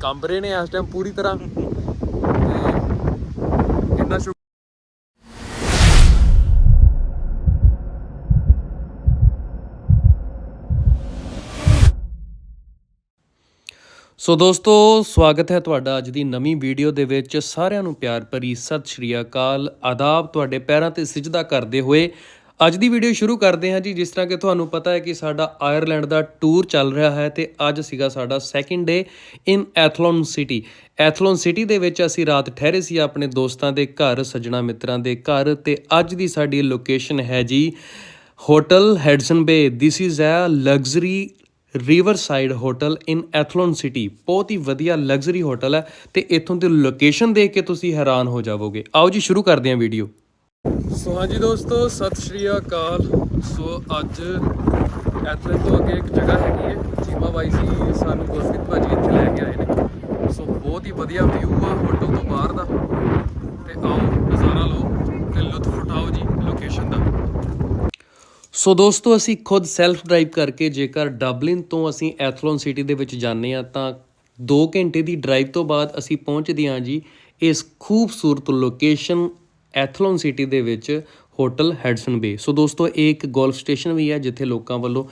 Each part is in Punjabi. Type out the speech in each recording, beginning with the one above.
ਕੰਬ ਰਹੇ ਨੇ ਇਸ ਟਾਈਮ ਪੂਰੀ ਤਰ੍ਹਾਂ। ਤੇ ਇੰਨਾ ਸੋ ਦੋਸਤੋ, ਸਵਾਗਤ ਹੈ ਤੁਹਾਡਾ ਅੱਜ ਦੀ ਨਵੀਂ ਵੀਡੀਓ ਦੇ ਵਿੱਚ। ਸਾਰਿਆਂ ਨੂੰ ਪਿਆਰ ਭਰੀ ਸਤਿ ਸ਼੍ਰੀ ਅਕਾਲ। ਆਦਾਬ ਤੁਹਾਡੇ ਪੈਰਾਂ ਤੇ ਸਿਜਦਾ ਕਰਦੇ ਹੋਏ। ਅੱਜ ਦੀ ਵੀਡੀਓ ਸ਼ੁਰੂ ਕਰਦੇ ਹਾਂ ਜੀ, ਜਿਸ ਤਰ੍ਹਾਂ ਕਿ ਤੁਹਾਨੂੰ ਪਤਾ ਹੈ ਕਿ ਸਾਡਾ ਆਇਰਲੈਂਡ ਦਾ ਟੂਰ ਚੱਲ ਰਿਹਾ ਹੈ ਤੇ ਅੱਜ ਸੀਗਾ ਸਾਡਾ second day in Athlone city Athlone city ਦੇ ਵਿੱਚ ਅਸੀਂ ਰਾਤ ਠਹਿਰੇ ਸੀ ਆਪਣੇ ਦੋਸਤਾਂ ਦੇ ਘਰ, ਸੱਜਣਾ ਮਿੱਤਰਾਂ ਦੇ ਘਰ ਤੇ ਅੱਜ ਦੀ ਸਾਡੀ ਲੋਕੇਸ਼ਨ ਹੈ ਜੀ hotel Hudson Bay this is a luxury riverside hotel in Athlone city ਬਹੁਤ ਹੀ ਵਧੀਆ ਲਗਜ਼ਰੀ ਹੋਟਲ ਹੈ ਤੇ ਇੱਥੋਂ ਦੀ ਲੋਕੇਸ਼ਨ ਦੇਖ ਕੇ ਤੁਸੀਂ ਹੈਰਾਨ ਹੋ ਜਾਵੋਗੇ। ਆਓ ਜੀ, ਸ਼ੁਰੂ ਕਰਦੇ ਹਾਂ ਵੀਡੀਓ ਸੋ ਹਾਂਜੀ ਦੋਸਤੋ, ਸਤਿ ਸ਼੍ਰੀ ਅਕਾਲ। ਸੋ ਅੱਜ ਐਥਲਨ ਤੋਂ ਅੱਗੇ ਇੱਕ ਜਗ੍ਹਾ ਹੈਗੀ ਹੈ, ਚੀਮਾ ਬਾਈ ਜੀ ਸਾਨੂੰ ਗੁਰਪ੍ਰੀਤ ਭਾਜੀ ਇੱਥੇ ਲੈ ਕੇ ਆਏ ਨੇ। ਸੋ ਬਹੁਤ ਹੀ ਵਧੀਆ ਵਿਊ ਆ ਹੋਟਲ ਤੋਂ ਬਾਹਰ ਦਾ। ਤੇ ਆਓ ਨਜ਼ਾਰਾ ਲਓ ਤੇ ਲੁਤਫ ਉਠਾਓ ਜੀ ਲੋਕੇਸ਼ਨ ਦਾ। ਸੋ ਦੋਸਤੋ, ਅਸੀਂ ਖੁਦ ਸੈਲਫ ਡਰਾਈਵ ਕਰਕੇ ਜੇਕਰ ਡਬਲਿਨ ਤੋਂ ਅਸੀਂ ਐਥਲਨ ਸਿਟੀ ਦੇ ਵਿੱਚ ਜਾਂਦੇ ਆ ਤਾਂ 2 ਘੰਟੇ ਦੀ ਡਰਾਈਵ ਤੋਂ ਬਾਅਦ ਅਸੀਂ ਪਹੁੰਚਦੇ ਹਾਂ ਜੀ ਇਸ ਖੂਬਸੂਰਤ ਲੋਕੇਸ਼ਨ ਐਥਲਨ ਸਿਟੀ ਦੇ ਵਿੱਚ ਹੋਟਲ ਹੈਡਸਨ ਬੇ। ਸੋ ਦੋਸਤੋ, ਇਹ ਇੱਕ ਗੋਲਫ ਸਟੇਸ਼ਨ ਵੀ ਹੈ ਜਿੱਥੇ ਲੋਕਾਂ ਵੱਲੋਂ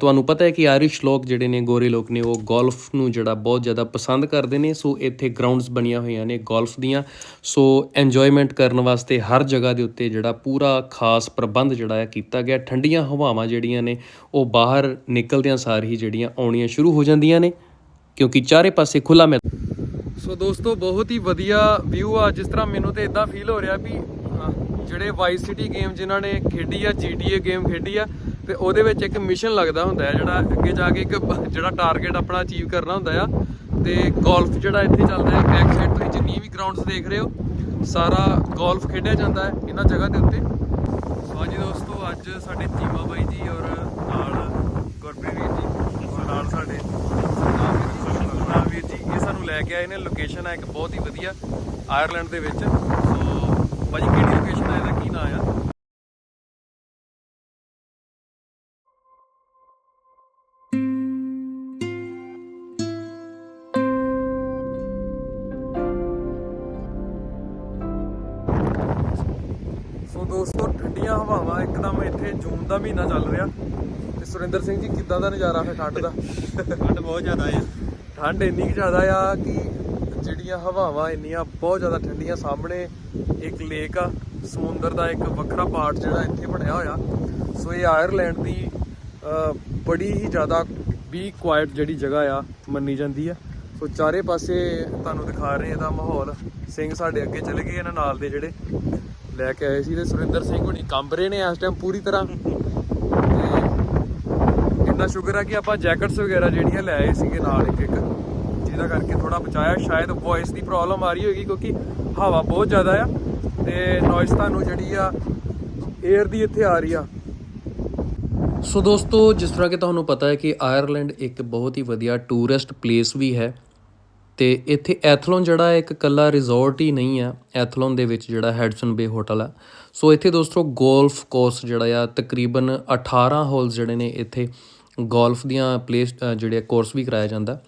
ਤੁਹਾਨੂੰ ਪਤਾ ਹੈ ਕਿ ਆਇਰਿਸ਼ ਲੋਕ ਜਿਹੜੇ ਨੇ, ਗੋਰੇ ਲੋਕ ਨੇ, ਉਹ ਗੋਲਫ ਨੂੰ ਜਿਹੜਾ ਬਹੁਤ ਜ਼ਿਆਦਾ ਪਸੰਦ ਕਰਦੇ ਨੇ। ਸੋ ਇੱਥੇ ਗਰਾਊਂਡਸ ਬਣੀਆਂ ਹੋਈਆਂ ਨੇ ਗੋਲਫ ਦੀਆਂ। ਸੋ ਇੰਜੋਇਮੈਂਟ ਕਰਨ ਵਾਸਤੇ ਹਰ ਜਗ੍ਹਾ ਦੇ ਉੱਤੇ ਜਿਹੜਾ ਪੂਰਾ ਖਾਸ ਪ੍ਰਬੰਧ ਜਿਹੜਾ ਹੈ ਕੀਤਾ ਗਿਆ। ਠੰਡੀਆਂ ਹਵਾਵਾਂ ਜਿਹੜੀਆਂ ਨੇ, ਉਹ ਬਾਹਰ ਨਿਕਲਦਿਆਂ ਸਾਰ ਹੀ ਜਿਹੜੀਆਂ ਆਉਣੀਆਂ ਸ਼ੁਰੂ ਹੋ ਜਾਂਦੀਆਂ ਨੇ, ਕਿਉਂਕਿ ਚਾਰੇ ਪਾਸੇ ਖੁੱਲਾ ਮੈਦਾਨ ਸੋ ਦੋਸਤੋ, ਬਹੁਤ ਹੀ ਵਧੀਆ ਵਿਊ ਆ। ਜਿਸ ਤਰ੍ਹਾਂ ਮੈਨੂੰ ਤੇ ਇਦਾਂ ਫੀਲ ਹੋ ਰਿਹਾ ਵੀ ਜਿਹੜੇ ਵਾਈਸ ਸਿਟੀ ਗੇਮ ਜਿਨ੍ਹਾਂ ਨੇ ਖੇਡੀ ਆ GTA ਗੇਮ ਖੇਡੀ ਆ, ਤੇ ਉਹਦੇ ਵਿੱਚ ਇੱਕ ਮਿਸ਼ਨ ਲੱਗਦਾ ਹੁੰਦਾ ਹੈ ਜਿਹੜਾ ਅੱਗੇ ਜਾ ਕੇ ਇੱਕ ਜਿਹੜਾ ਟਾਰਗੇਟ ਆਪਣਾ ਅਚੀਵ ਕਰਨਾ ਹੁੰਦਾ ਆ। ਤੇ ਗੋਲਫ ਜਿਹੜਾ ਇੱਥੇ ਚੱਲਦਾ ਹੈ ਬੈਕ ਸਾਈਡ ਤੋਂ ਜਿੰਨੀ ਵੀ ਗਰਾਊਂਡਸ ਦੇਖ ਰਹੇ ਹੋ, ਸਾਰਾ ਗੋਲਫ ਖੇਡਿਆ ਜਾਂਦਾ ਹੈ ਇਹਨਾਂ ਜਗ੍ਹਾ ਦੇ ਉੱਤੇ। ਸੋ ਹਾਂਜੀ ਦੋਸਤੋ, ਅੱਜ ਸਾਡੇ ਚੀਮਾ ਬਾਈ ਜੀ ਔਰ ਨਾਲ ਗੁਰਪ੍ਰੀਤ ਵੀਰ ਜੀ ਔਰ ਨਾਲ ਸਾਡੇ ਸਤਨਾਮ ਵੀਰ ਜੀ ਇਹ ਸਾਨੂੰ ਲੈ ਕੇ ਆਏ ਨੇ ਲੋਕੇਸ਼ਨ ਹੈ ਇੱਕ ਬਹੁਤ ਹੀ ਵਧੀਆ ਆਇਰਲੈਂਡ ਦੇ ਵਿੱਚ। ਸੋ ਭਾਜੀ, ਕਿਹੜੀ ਲੋਕੇਸ਼ਨ ਹੈ ਇਹਦਾ? ਕੀ ਨਾਮ ਆ? ਸੋ ਦੋਸਤੋ, ਠੰਡੀਆਂ ਹਵਾਵਾਂ ਇੱਕਦਮ ਇੱਥੇ ਜੂਨ ਦਾ ਮਹੀਨਾ ਚੱਲ ਰਿਹਾ। ਤੇ ਸੁਰਿੰਦਰ ਸਿੰਘ ਜੀ, ਕਿੱਦਾਂ ਦਾ ਨਜ਼ਾਰਾ ਹੈ ਠੰਡ ਦਾ? ਠੰਡ ਬਹੁਤ ਜ਼ਿਆਦਾ ਆ। ਠੰਡ ਇੰਨੀ ਕੁ ਜ਼ਿਆਦਾ ਆ ਕਿ ਜਿਹੜੀਆਂ ਹਵਾਵਾਂ ਇੰਨੀਆਂ ਬਹੁਤ ਜ਼ਿਆਦਾ ਠੰਡੀਆਂ ਸਾਹਮਣੇ, ਇੱਕ ਲੇਕ ਆ, ਸਮੁੰਦਰ ਦਾ ਇੱਕ ਵੱਖਰਾ ਪਾਰਟ ਜਿਹੜਾ ਇੱਥੇ ਬਣਿਆ ਹੋਇਆ। ਸੋ ਇਹ ਆਇਰਲੈਂਡ ਦੀ ਬੜੀ ਹੀ ਜ਼ਿਆਦਾ ਵੀ ਕੁਆਇਟ ਜਿਹੜੀ ਜਗ੍ਹਾ ਆ, ਮੰਨੀ ਜਾਂਦੀ ਆ। ਸੋ ਚਾਰੇ ਪਾਸੇ ਤੁਹਾਨੂੰ ਦਿਖਾ ਰਹੇ ਇਹਦਾ ਮਾਹੌਲ। ਸਿੰਘ ਸਾਡੇ ਅੱਗੇ ਚਲੇ ਗਏ ਇਹਨਾਂ ਨਾਲ ਦੇ ਜਿਹੜੇ। ਲੈ ਕੇ ਆਏ ਸੀ ਤੇ ਸੁਰਿੰਦਰ ਸਿੰਘ ਹੁਣੀ ਕੰਬ ਰਹੇ ਨੇ ਇਸ ਟਾਈਮ ਪੂਰੀ ਤਰ੍ਹਾਂ। ਤੇ ਇੰਨਾ ਸ਼ੁਕਰ ਆ ਕਿ ਆਪਾਂ ਜੈਕਟਸ ਵਗੈਰਾ ਜਿਹੜੀਆਂ ਲੈ ਆਏ ਸੀਗੇ ਨਾਲ ਇੱਕ ਇੱਕ ਜਿਹਦਾ ਕਰਕੇ ਥੋੜਾ ਬਚਾਇਆ। ਸ਼ਾਇਦ ਵੌਇਸ ਦੀ ਪ੍ਰੋਬਲਮ ਆ ਰਹੀ ਹੋਗੀ ਕਿਉਂਕਿ ਹਵਾ ਬਹੁਤ ਜ਼ਿਆਦਾ ਆ ਤੇ ਨੋਇਸ ਤੁਹਾਨੂੰ ਜਿਹੜੀ ਆ 에ਅਰ ਦੀ ਇੱਥੇ ਆ ਰਹੀ ਆ। ਸੋ ਦੋਸਤੋ, ਜਿਸ ਤਰ੍ਹਾਂ ਕਿ ਤੁਹਾਨੂੰ ਪਤਾ ਹੈ ਕਿ ਆਇਰਲੈਂਡ ਇੱਕ ਬਹੁਤ ਹੀ ਵਧੀਆ ਟੂਰਿਸਟ ਪਲੇਸ ਵੀ ਹੈ ਤੇ ਇੱਥੇ ਐਥਲੋਨ ਜਿਹੜਾ ਇੱਕ ਕੱਲਾ ਰਿਜ਼ੋਰਟ ਹੀ ਨਹੀਂ ਆ। ਐਥਲੋਨ ਦੇ ਵਿੱਚ ਜਿਹੜਾ ਹੈਡਸਨ ਬੇ ਹੋਟਲ ਆ। ਸੋ ਇੱਥੇ ਦੋਸਤੋ ਗੋਲਫ ਕੋਰਸ ਜਿਹੜਾ ਆ, ਤਕਰੀਬਨ 18 ਹੋਲਸ ਜਿਹੜੇ ਨੇ ਇੱਥੇ ਗੋਲਫ ਦੀਆਂ ਪਲੇਸ ਜਿਹੜੇ ਕੋਰਸ ਵੀ ਕਰਾਇਆ ਜਾਂਦਾ।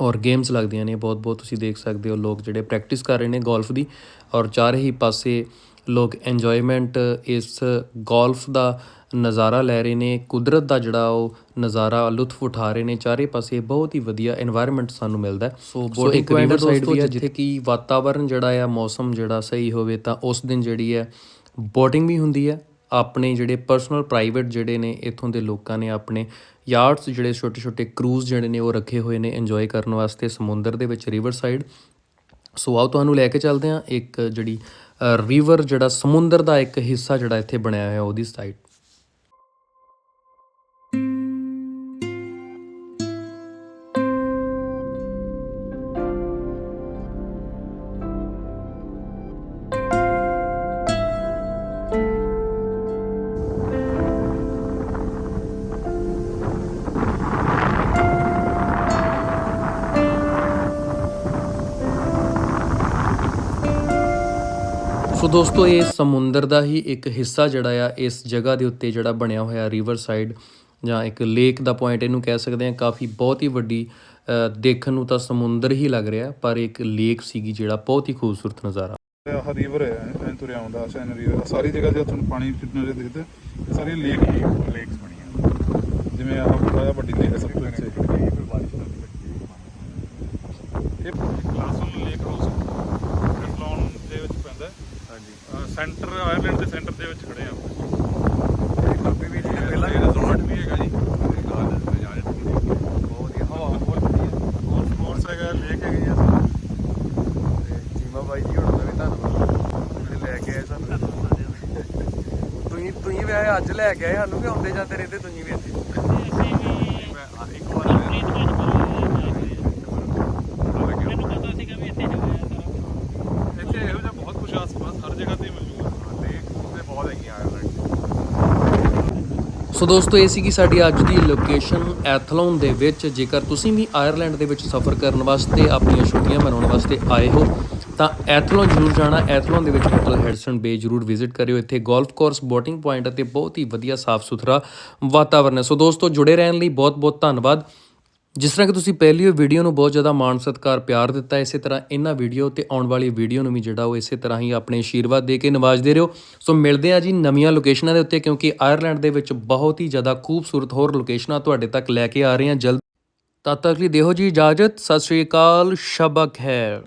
ਔਰ ਗੇਮਸ ਲੱਗਦੀਆਂ ਨੇ ਬਹੁਤ ਬਹੁਤ ਤੁਸੀਂ ਦੇਖ ਸਕਦੇ ਹੋ ਲੋਕ ਜਿਹੜੇ ਪ੍ਰੈਕਟਿਸ ਕਰ ਰਹੇ ਨੇ ਗੋਲਫ ਦੀ ਔਰ ਚਾਰੇ ਹੀ ਪਾਸੇ ਲੋਕ ਇੰਜੋਇਮੈਂਟ ਇਸ ਗੋਲਫ ਦਾ ਨਜ਼ਾਰਾ ਲੈ ਰਹੇ ਨੇ ਕੁਦਰਤ ਦਾ ਜਿਹੜਾ ਉਹ ਨਜ਼ਾਰਾ ਲੁਤਫ ਉਠਾ ਰਹੇ ਨੇ ਚਾਰੇ ਪਾਸੇ ਬਹੁਤ ਹੀ ਵਧੀਆ এনवायरमेंट ਸਾਨੂੰ ਮਿਲਦਾ ਸੋ ਬਹੁਤ ਇੱਕ ਰਿਵਰ ਸਾਈਡ ਵੀ ਹੈ ਜਿੱਥੇ ਕਿ ਵਾਤਾਵਰਨ ਜਿਹੜਾ ਆ ਮੌਸਮ ਜਿਹੜਾ ਸਹੀ ਹੋਵੇ ਤਾਂ ਉਸ ਦਿਨ ਜਿਹੜੀ ਹੈ ਬੋਟਿੰਗ ਵੀ ਹੁੰਦੀ ਹੈ। ਆਪਣੇ ਜਿਹੜੇ ਪਰਸਨਲ ਪ੍ਰਾਈਵੇਟ ਜਿਹੜੇ ਨੇ ਇੱਥੋਂ ਦੇ ਲੋਕਾਂ ਨੇ ਆਪਣੇ ਯਾਰਡਸ ਜਿਹੜੇ ਛੋਟੇ ਛੋਟੇ ਕਰੂਜ਼ ਜਿਹੜੇ ਨੇ ਉਹ ਰੱਖੇ ਹੋਏ ਨੇ ਇੰਜੋਏ ਕਰਨ ਵਾਸਤੇ ਸਮੁੰਦਰ ਦੇ ਵਿੱਚ ਰਿਵਰ ਸਾਈਡ ਸੋ ਆਓ ਤੁਹਾਨੂੰ ਲੈ ਕੇ ਚੱਲਦੇ ਹਾਂ ਇੱਕ ਜਿਹੜੀ ਰਿਵਰ ਜਿਹੜਾ ਸਮੁੰਦਰ ਦਾ ਇੱਕ ਹਿੱਸਾ ਜਿਹੜਾ ਇੱਥੇ ਬਣਿਆ ਹੋਇਆ ਉਹਦੀ ਸਾਈਡ ਸੋ ਦੋਸਤੋ ਇਹ ਸਮੁੰਦਰ ਦਾ ਹੀ ਇੱਕ ਹਿੱਸਾ ਜਿਹੜਾ ਆ ਇਸ ਜਗ੍ਹਾ ਦੇ ਉੱਤੇ ਜਿਹੜਾ ਬਣਿਆ ਹੋਇਆ ਰਿਵਰ ਸਾਈਡ ਜਾਂ ਇੱਕ ਲੇਕ ਦਾ ਪੁਆਇੰਟ ਇਹਨੂੰ ਕਹਿ ਸਕਦੇ ਹਾਂ। ਕਾਫੀ ਬਹੁਤ ਹੀ ਵੱਡੀ ਦੇਖਣ ਨੂੰ ਤਾਂ ਸਮੁੰਦਰ ਹੀ ਲੱਗ ਰਿਹਾ ਪਰ ਇੱਕ ਲੇਕ ਸੀਗੀ ਜਿਹੜਾ ਬਹੁਤ ਹੀ ਖੂਬਸੂਰਤ ਨਜ਼ਾਰਾ। ਆਹ ਰਿਵਰ ਹੈ ਐਂ ਤੁਰਿਆ ਆਉਂਦਾ ਸੈਨ ਰਿਵਰ ਸਾਰੀ ਜਗ੍ਹਾ ਜੇ ਤੁਹਾਨੂੰ ਪਾਣੀ ਦਿਖਦਾ ਸਾਰੀ ਲੇਕ ਹੀ ਲੇਕਸ ਬਣੀਆਂ। ਜਿਵੇਂ ਆਹ ਬੜਾ ਜਿਹਾ ਵੱਡੀ ਲੇਕ ਹੈ ਸਭ ਤੋਂ ਇੱਥੇ ਇਹ ਕਲਾਸਨ ਲੇਕ ਹਾਊਸ ਕੈਟਲੌਨ ਦੇ ਵਿੱਚ ਪੈਂਦਾ ਹਾਂਜੀ। ਸੈਂਟਰ ਆਇਰਲੈਂਡ ਦੇ ਸੈਂਟਰ ਦੇ ਵਿੱਚ ਖੜੇ ਆ। ਕਾਫੀ ਵੀ ਜੀ ਪਹਿਲਾਂ ਰਿਜ਼ੋਰਟ ਵੀ ਹੈਗਾ ਜੀ ਗਾਰਡਨ ਨਜ਼ਾਰੇ ਬਹੁਤ ਵਧੀਆ ਹਵਾ ਬਹੁਤ ਵਧੀਆ। ਹੋਰ ਸਪੋਰਟਸ ਹੈਗਾ ਲੇਕ ਹੈਗੀ ਆ ਤੇ ਚੀਮਾ ਬਾਈ ਜੀ ਹੁਣ ਦਾ ਵੀ ਧੰਨਵਾਦ। ਜਿਹੜੇ ਲੈ ਕੇ ਆਏ ਸਾਨੂੰ। ਤੁਸੀਂ ਤੁਸੀਂ ਵੀ ਅੱਜ ਲੈ ਕੇ ਆਏ ਸਾਨੂੰ ਕਿ ਆਉਂਦੇ ਜਾਂਦੇ ਰਹਿੰਦੇ ਤੁਸੀਂ ਵੀ ਇੱਥੇ? ਇੱਕ ਵਾਰ ਇੱਥੇ ਇਹੋ ਜਿਹਾ ਬਹੁਤ ਕੁਝ ਆਸ-ਪਾਸ ਹਰ ਜਗ੍ਹਾ ਤੇ ਮਿਲ ਜੂਗਾ ਲੇਕ ਤੇ ਬਹੁਤ ਹੈਗੀਆਂ ਆਇਰਲੈਂਡ ਸੋ ਦੋਸਤੋ, ਇਹ ਸੀਗੀ ਸਾਡੀ ਅੱਜ ਦੀ ਲੋਕੇਸ਼ਨ ਐਥਲੋਨ ਦੇ ਵਿੱਚ। ਜੇਕਰ ਤੁਸੀਂ ਵੀ ਆਇਰਲੈਂਡ ਦੇ ਵਿੱਚ ਸਫ਼ਰ ਕਰਨ ਵਾਸਤੇ ਆਪਣੀਆਂ ਛੁੱਟੀਆਂ ਮਨਾਉਣ ਵਾਸਤੇ ਆਏ ਹੋ, ਤਾਂ ਐਥਲੋਨ ਜ਼ਰੂਰ ਜਾਣਾ। ਐਥਲੋਨ ਦੇ ਵਿੱਚ ਹੋਟਲ ਹੈਡਸਨ ਬੇ ਜ਼ਰੂਰ ਵਿਜ਼ਿਟ ਕਰਿਓ। ਇੱਥੇ ਗੋਲਫ ਕੋਰਸ ਬੋਟਿੰਗ ਪੁਆਇੰਟ ਅਤੇ ਬਹੁਤ ਹੀ ਵਧੀਆ ਸਾਫ਼ ਸੁਥਰਾ ਵਾਤਾਵਰਨ ਹੈ। ਸੋ ਦੋਸਤੋ, ਜੁੜੇ ਰਹਿਣ ਲਈ ਬਹੁਤ ਬਹੁਤ ਧੰਨਵਾਦ। ਜਿਸ ਤਰ੍ਹਾਂ ਕਿ ਤੁਸੀਂ ਪਹਿਲੀ ਵੀਡੀਓ ਨੂੰ ਬਹੁਤ ਜ਼ਿਆਦਾ ਮਾਣ, ਸਤਿਕਾਰ, ਪਿਆਰ ਦਿੱਤਾ, ਇਸੇ ਤਰ੍ਹਾਂ ਇਹਨਾਂ ਵੀਡੀਓ ਤੇ ਆਉਣ ਵਾਲੀ ਵੀਡੀਓ ਨੂੰ ਵੀ ਜਿਹੜਾ ਉਹ ਇਸੇ ਤਰ੍ਹਾਂ ਹੀ ਆਪਣੇ ਆਸ਼ੀਰਵਾਦ ਦੇ ਕੇ ਨਵਾਜਦੇ ਰਹੋ। ਸੋ ਮਿਲਦੇ ਆ ਜੀ ਨਵੀਆਂ ਲੋਕੇਸ਼ਨਾਂ ਦੇ ਉੱਤੇ ਕਿਉਂਕਿ ਆਇਰਲੈਂਡ ਦੇ ਵਿੱਚ ਬਹੁਤ ਹੀ ਜ਼ਿਆਦਾ ਖੂਬਸੂਰਤ ਹੋਰ ਲੋਕੇਸ਼ਨਾਂ ਤੁਹਾਡੇ ਤੱਕ ਲੈ ਕੇ ਆ ਰਹੇ ਹਾਂ। ਜਲਦ ਤਦ ਤੱਕ ਲਈ ਦਿਓ ਜੀ ਇਜਾਜ਼ਤ। ਸਤਿ ਸ਼੍ਰੀ ਅਕਾਲ, ਸ਼ਬਕ ਹੈ।